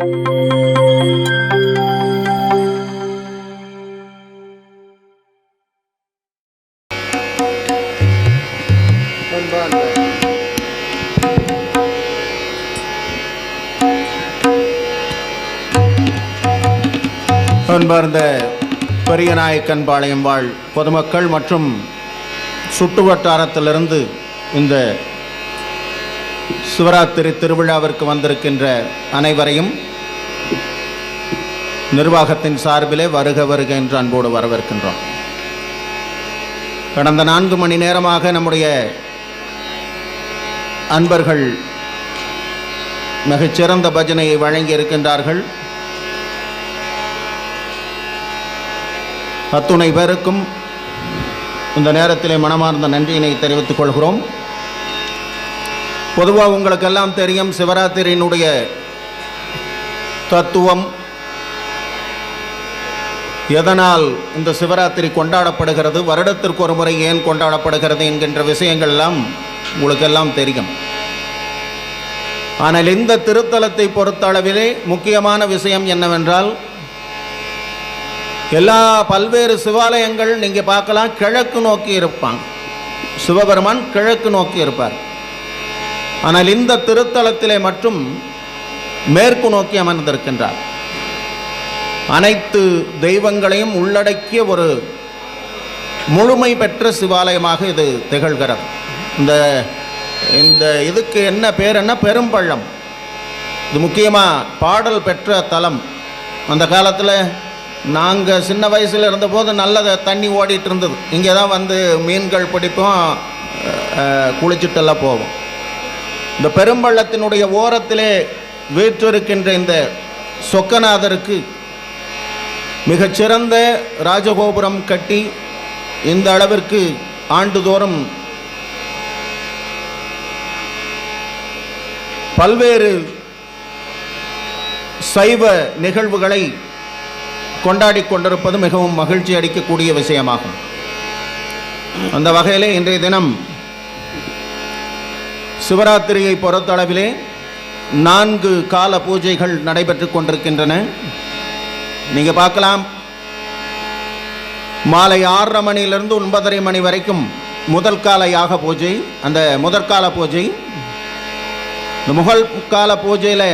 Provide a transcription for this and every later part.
அன்பார்ந்த பெரியநாயக்கன்பாளையம் வாழ் பொதுமக்கள் மற்றும் சுட்டு வட்டாரத்திலிருந்து இந்த சிவராத்திரி திருவிழாவிற்கு வந்திருக்கின்ற அனைவரையும் நிர்வாகத்தின் சார்பிலே வருக வருக என்று அன்போடு வரவேற்கின்றோம். கடந்த நான்கு மணி நேரமாக நம்முடைய அன்பர்கள் மிகச்சிறந்த பஜனையை வழங்கி இருக்கின்றார்கள் அத்துணை பேருக்கும் இந்த நேரத்திலே மனமார்ந்த நன்றியினை தெரிவித்துக் கொள்கிறோம். பொதுவாக உங்களுக்கெல்லாம் தெரியும் சிவராத்திரியினுடைய தத்துவம் எதனால் இந்த சிவராத்திரி கொண்டாடப்படுகிறது? வருடத்திற்கு ஒரு முறை ஏன் கொண்டாடப்படுகிறது என்கின்ற விஷயங்கள் எல்லாம் உங்களுக்கெல்லாம் தெரியும். ஆனால் இந்த திருத்தலத்தை பொறுத்த அளவிலே முக்கியமான விஷயம் என்னவென்றால் எல்லா பல்வேறு சிவாலயங்கள் நீங்கள் பார்க்கலாம் கிழக்கு நோக்கி இருப்பாங்க. சிவபெருமான் கிழக்கு நோக்கி இருப்பார். ஆனால் இந்த திருத்தலத்திலே மட்டும் மேற்கு நோக்கி அமர்ந்திருக்கின்றார். அனைத்து தெய்வங்களையும் உள்ளடக்கிய ஒரு முழுமை பெற்ற சிவாலயமாக இது திகழ்கிறது. இந்த இந்த இதுக்கு என்ன பேர் என்ன? பெரும்பள்ளம். இது முக்கியமாக பாடல் பெற்ற தலம். அந்த காலத்தில் நாங்கள் சின்ன வயசில் இருந்தபோது நல்ல தண்ணி ஓடிட்டு இருந்தது. இங்கே தான் வந்து மீன்கள் பிடிப்போம் குளிச்சுட்டெல்லாம் போவோம். இந்த பெரும்பள்ளத்தினுடைய ஓரத்திலே வீற்றிருக்கின்ற இந்த சொக்கநாதருக்கு மிகச்சிறந்த ராஜகோபுரம் கட்டி இந்த அளவிற்கு ஆண்டுதோறும் பல்வேறு சைவ நிகழ்வுகளை கொண்டாடி கொண்டிருப்பது மிகவும் மகிழ்ச்சி அளிக்கக்கூடிய விஷயமாகும். அந்த வகையிலே இன்றைய தினம் சிவராத்திரியை பொறுத்தளவிலே நான்கு கால பூஜைகள் நடைபெற்று கொண்டிருக்கின்றன. நீங்கள் பார்க்கலாம். மாலை ஆறரை மணியிலிருந்து ஒன்பதரை மணி வரைக்கும் முதல் கால யாக பூஜை அந்த முதற்கால பூஜை. இந்த முகல் கால பூஜையில்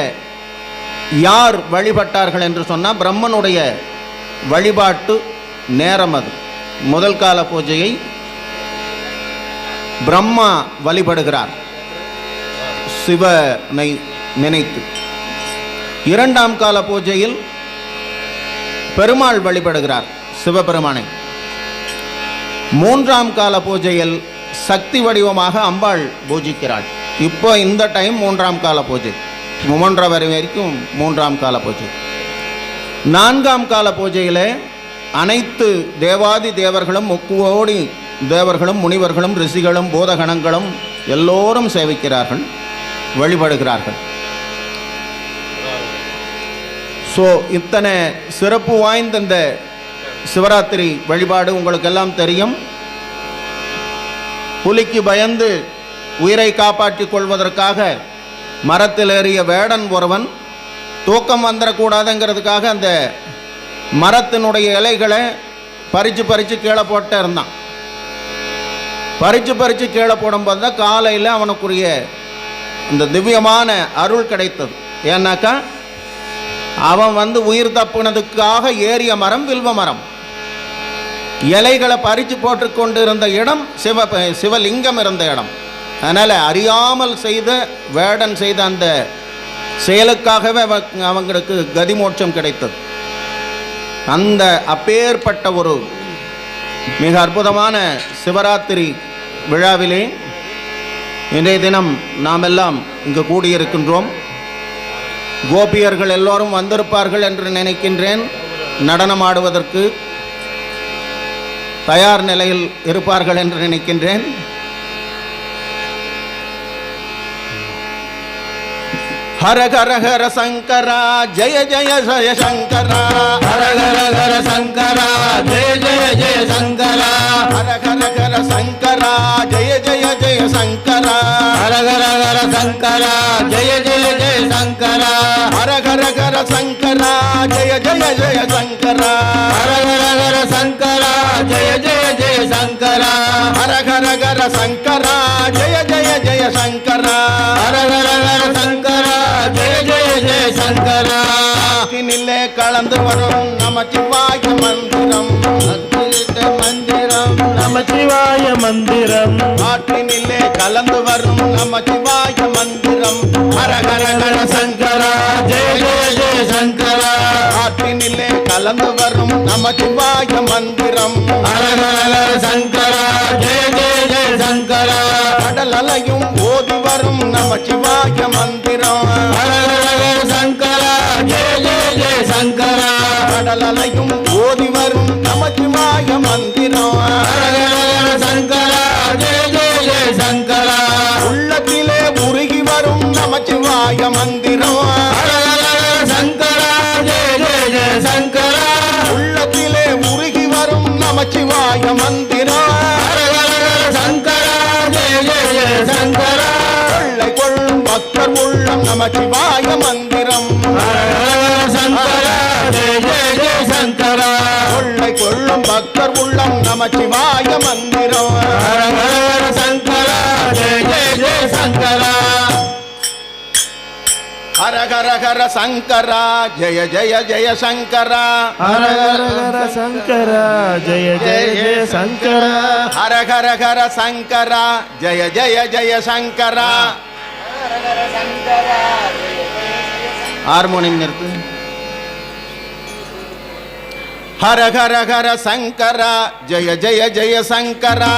யார் வழிபட்டார்கள் என்று சொன்னால் பிரம்மனுடைய வழிபாட்டு நேரம் அது. முதல் கால பூஜையை பிரம்மா வழிபடுகிறார். சிவனை நினைத்து. இரண்டாம் கால பூஜையில் பெருமாள் வழிபடுகிறார் சிவபெருமானை. மூன்றாம் கால பூஜையில் சக்தி வடிவமாக அம்பாள் பூஜிக்கிறாள். இப்போ இந்த டைம் மூன்றாம் கால பூஜை. மூன்றரை வரை வரைக்கும் மூன்றாம் கால பூஜை. நான்காம் கால பூஜையில் அனைத்து தேவாதி தேவர்களும் முக்குவோடி தேவர்களும் முனிவர்களும் ரிஷிகளும் போதகணங்களும் எல்லோரும் சேவிக்கிறார்கள் வழிபடுகிறார்கள். ஸோ இத்தனை சிறப்பு வாய்ந்த இந்த சிவராத்திரி வழிபாடு உங்களுக்கெல்லாம் தெரியும். புலிக்கு பயந்து உயிரை காப்பாற்றிக் கொள்வதற்காக மரத்தில் ஏறிய வேடன் ஒருவன் தூக்கம் வந்துடக்கூடாதுங்கிறதுக்காக அந்த மரத்தினுடைய இலைகளை பறித்து பறித்து கீழே போட்டு இருந்தான். பறித்து பறித்து கீழே போடும்போது தான் காலையில் அவனுக்குரிய இந்த திவ்யமான அருள் கிடைத்தது. ஏன்னாக்கா அவன் வந்து உயிர் தப்புனதுக்காக ஏறிய மரம் வில்வ மரம். இலைகளை பறித்து போட்டுக்கொண்டு இருந்த இடம் சிவ சிவலிங்கம் இருந்த இடம். அதனால் அறியாமல் செய்த வேடன் செய்த அந்த செயலுக்காகவே அவங்களுக்கு கதிமோட்சம் கிடைத்தது. அந்த அப்பேற்பட்ட ஒரு மிக அற்புதமான சிவராத்திரி விழாவிலே இன்றைய தினம் நாம் எல்லாம் இங்கு கூடியிருக்கின்றோம். கோபியர்கள் எல்லோரும் வந்திருப்பார்கள் என்று நினைக்கின்றேன். நடனம் ஆடுவதற்கு தயார் நிலையில் இருப்பார்கள் என்று நினைக்கின்றேன். ஹர ஹர ஹர சங்கரா ஜெய ஜெய ஜய சங்கரா ஹர ஹர ஹர சங்கரா ஜெய ஜெய ஜெய சங்கரா ஹர ஹர ஹர சங்கரா ஜெய ஜெய ஜெய சங்கரா ஹர ஹர ஹர சங்கரா ஜெய ஜெய ஜெய சங்கரா ஹர ஹர ஹர ஹர சங்கரா ஜெய ஜெய ஜெய சங்கரா ஹர ஹர ஹர சங்கரா ஜெய ஜெய ஜெய சங்கரா ஹர ஹர ஹர சங்கரா ஜெய ஜெய ஜெய சங்கரா காற்றினிலே கலந்து வரும் நமச்சிவாய மந்திரம். மந்திரம் நமச்சிவாய மந்திரம். காற்றினிலே கலந்து வரும் நமச்சிவாய மந்திரம். ஹர ஹர ஹர சங்கரா ஜெய ஜெய ஜெய சங்கரா. காற்றினிலே கலந்து வரும் நமச்சிவாய மந்திரம். ஹர ஹர ஹர சங்கரா ஜெய ஜெய ஜெய சங்கரா. கடல் அலையும் ஓதி வரும் நமச்சிவாய மந்திரம். நமச்சிவாய மந்திரம். சங்கரா ஜெய ஜெய சங்கரா. உள்ளத்திலே உருகி வரும் நமச்சிவாய மந்திரம். சங்கரா ஜெய ஜெய சங்கரா. கொள்ளும் பக்தர் உள்ளம் நமச்சிவாய மந்திரம். ஹர ஹர ஹர சங்கரா ஜெய ஜெய ஜெய சங்கரா ஹர ஹர ஹர சங்கரா ஜெய ஜெய ஜெய சங்கரா ஹர ஹர ஹர சங்கரா ஜெய ஜெய ஜெய சங்கரா ஹார்மோனியம் நிறுத்து ஹர ஹர ஹர சங்கரா ஜெய ஜெய ஜெய சங்கரா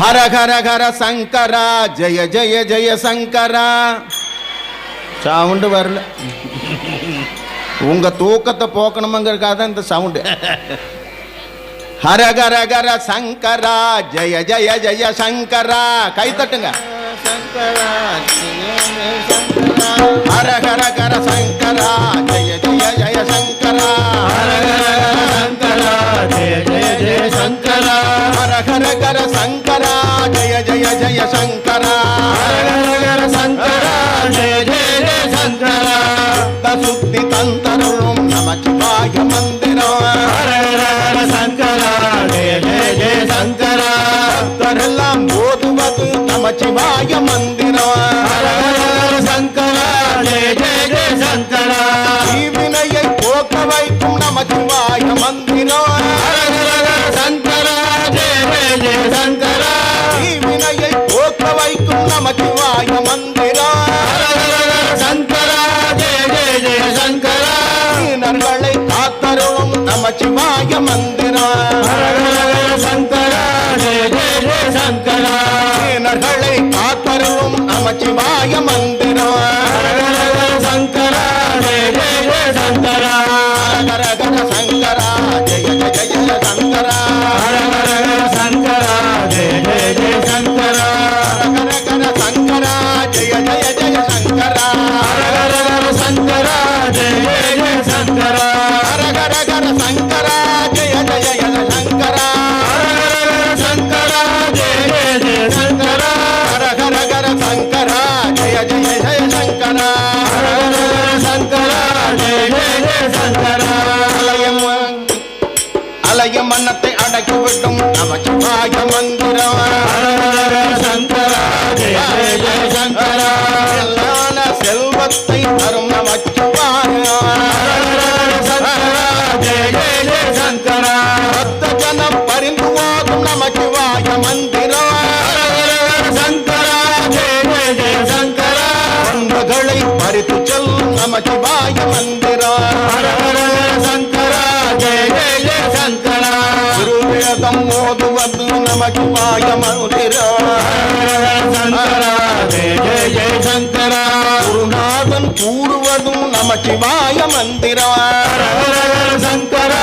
ஹர ஹர ஹர சங்கரா ஜெய ஜெய ஜெய சங்கரா. சவுண்டு வரல. உங்க தூக்கத்தை போக்கணுமங்கிறதுக்காக தான் இந்த சவுண்டு. ஹர ஹர ஹர சங்கரா ஜெய ஜெய ஜெய சங்கரா. கை தட்டுங்க. சங்கரா ஹர ஹர ஹர சங்கரா சிவாய மந்திரம் ஹர சங்கரா ஜெய ஜெய ஜெய சங்கரா தீவினையை போக்க வைக்கும் நமச்சிவாய மந்திரம் ஹர சங்கரா ஜெய ஜெய ஜெய சங்கரா தீவினையை போக்க வைக்கும் நமச்சிவாய மந்திரம் ஹர ஹர ஹர சங்கரா ஜெய ஜெய ஜெய சங்கரா தீனர்களை நமச்சிவாய மந்திரம் சங்கரா ஜெய ஜெய ஜெய சங்கரா தீனர்களை நமச்சிவாய மந்திரம் ஹர ஹர ஹர சங்கரா ஜெய ஜெய ஜெய சங்கரா ஹர ஹர சங்கரா ஜெய ஜெய ஜெய சங்கரா நமச்சிவாய ஹர ஹர ஹர சங்கரா ஜெய ஜெய ஜெய சங்கரா பக்த ஜனம் பரிந்து ஓதும் நமச்சிவாய மந்திரம் ஹர ஹர ஹர சங்கரா ஜெய ஜெய ஜெய சங்கரா அன்புகளை நமச்சிவாய மந்திரம் சங்கரா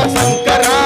corazón carrado.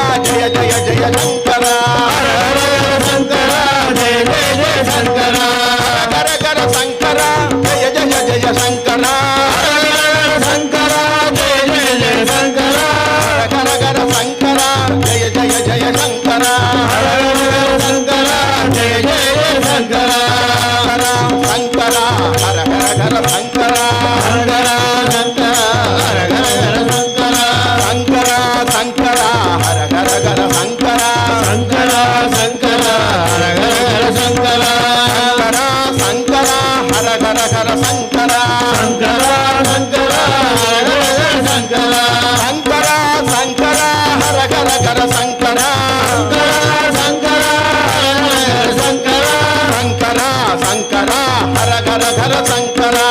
శంకరా హర ఘర ఘర శంకరా.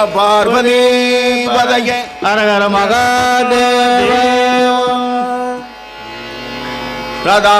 நம பார்வதி ஹரஹர மகாதேவ. ரதா